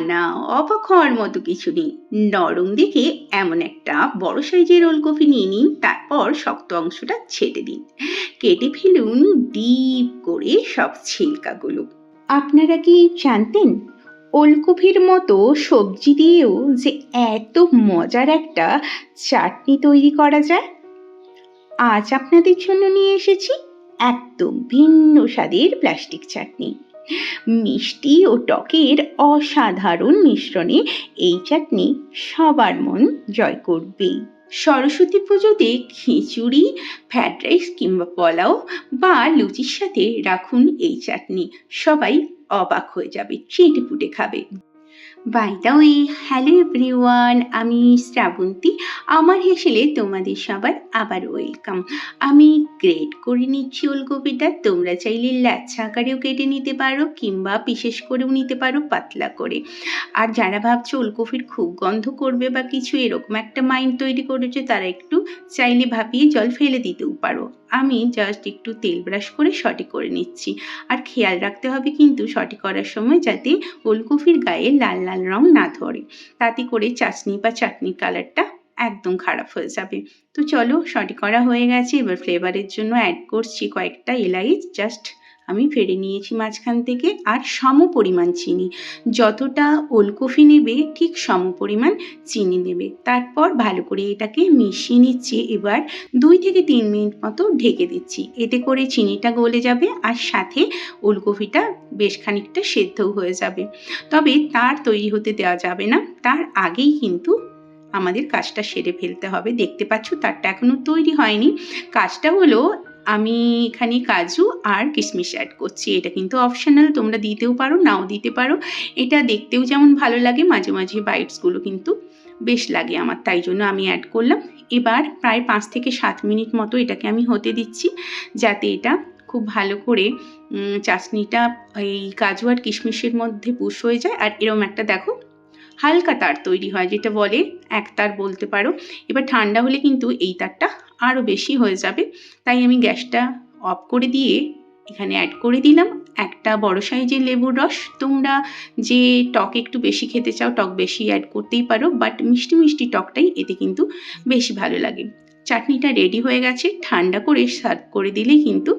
না, অবাক হওয়ার মতো কিছু নেই। নরম দেখে এমন একটা বড় সাইজের ওলকপি নিয়ে নিন, তারপর শক্ত অংশটা ছেটে দিন। কেটে ফেলুন, ডিপ করে সব ছিলকাগুলো। আপনারা কি জানতেন, ওলকপির মতো সবজি দিয়েও যে এত মজার একটা চাটনি তৈরি করা যায়? আজ আপনাদের জন্য নিয়ে এসেছি একদম ভিন্ন স্বাদের প্লাস্টিক চাটনি। মিষ্টি ও টকের অসাধারণ মিশ্রণে এই চাটনি সবার মন জয় করবেই সরস্বতী পুজোতে খিচুড়ি ফ্রায়েড রাইস কিংবা পোলাও বা লুচির সাথে রাখুন এই চাটনি। সবাই অবাক হয়ে যাবে, চেটে পুটে খাবে। By the way hello everyone আমি শ্রাবন্তী। আমার হেসেলে তোমাদের সবার আবার ওয়েলকাম আমি গ্রেট করে নিচ্ছি ওলকপিটা, তোমরা চাইলে লাচ্ছা আকারেও কেটে নিতে পারো, কিংবা বিশেষ করেও নিতে পারো পাতলা করে। আর যারা ভাবছ ওলকপির খুব গন্ধ করবে বা কিছু এরকম একটা মাইন্ড তৈরি করেছে, তারা একটু চাইলে ভাপিয়ে জল ফেলে দিতেও পারো। আমি জাস্ট একটু তেল ব্রাশ করে সঠিক করে নিচ্ছি। আর খেয়াল রাখতে হবে কিন্তু সঠিক করার সময় যাতে ওলকপির গায়ে লাল লাল রং না ধরে। তাতে করে চাটনি বা চাটনির কালারটা একদম খারাপ হয়ে যাবে। তো চলো সঠিক করা হয়ে গেছে। এবার ফ্লেভারের জন্য অ্যাড করছি কয়েকটা এলাইচ। জাস্ট আমি ফেড়ে নিয়েছি মাঝখান থেকে আর সম পরিমাণ চিনি। যতটা ওলকফি নেবে, ঠিক সম পরিমাণ চিনি নেবে। তারপর ভালো করে এটাকে মিশিয়ে নিচ্ছি। এবার দুই থেকে তিন মিনিট মতো ঢেকে দিচ্ছি। এতে করে চিনিটা গলে যাবে আর সাথে ওলকপিটা বেশ খানিকটা সেদ্ধও হয়ে যাবে। তবে তার তৈরি হতে দেওয়া যাবে না। তার আগেই কিন্তু আমাদের কাজটা সেরে ফেলতে হবে। দেখতে পাচ্ছ তারটা এখনও তৈরি হয়নি। কাজটা হলো আমি এখানে কাজু আর কিশমিশ অ্যাড করছি। এটা কিন্তু অপশনাল তোমরা দিতেও পারো নাও দিতে পারো। এটা দেখতেও যেমন ভালো লাগে মাঝে মাঝে বাইটসগুলো কিন্তু বেশ লাগে আমার তাই জন্য আমি অ্যাড করলাম। এবার প্রায় পাঁচ থেকে সাত মিনিট মতো এটাকে আমি হতে দিচ্ছি যাতে এটা খুব ভালো করে উম, চাশনিটা এই কাজু আর কিশমিশের মধ্যে পুষ হয়ে যায়। আর এরম একটা দেখো হালকা তার তৈরি হয় যেটা বলে এক তার বলতে পারো। এবার ঠান্ডা হলে কিন্তু এই তারটা আরও বেশি হয়ে যাবে। তাই আমি গ্যাসটা অফ করে দিয়ে এখানে অ্যাড করে দিলাম। একটা বড় সাইজের লেবুর রস। তোমরা যে টক একটু বেশি খেতে চাও, টক বেশি অ্যাড করতেই পারো। বাট মিষ্টি মিষ্টি টকটাই এতে কিন্তু বেশি ভালো লাগে। চাটনিটা রেডি হয়ে গেছে। ঠান্ডা করে সার্ভ করে দিলেই কিন্তু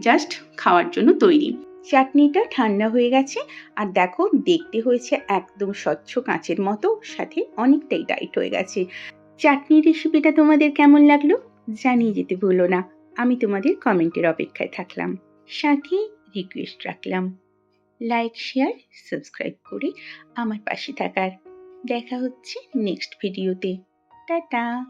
জাস্ট খাওয়ার জন্য তৈরি। চাটনিটা ঠান্ডা হয়ে গেছে। আর দেখো, দেখতে হয়েছে একদম স্বচ্ছ কাঁচের মতো। সাথে অনেকটাই টাইট হয়ে গেছে। চাটনির রেসিপিটা তোমাদের কেমন লাগল? জানিয়ে যেতে ভুলো না। আমি তোমাদের কমেন্টের অপেক্ষায় থাকলাম। সাথে রিকোয়েস্ট রাখলাম। লাইক শেয়ার সাবস্ক্রাইব করে আমার পাশে থাকার। দেখা হচ্ছে নেক্সট ভিডিওতে টাটা!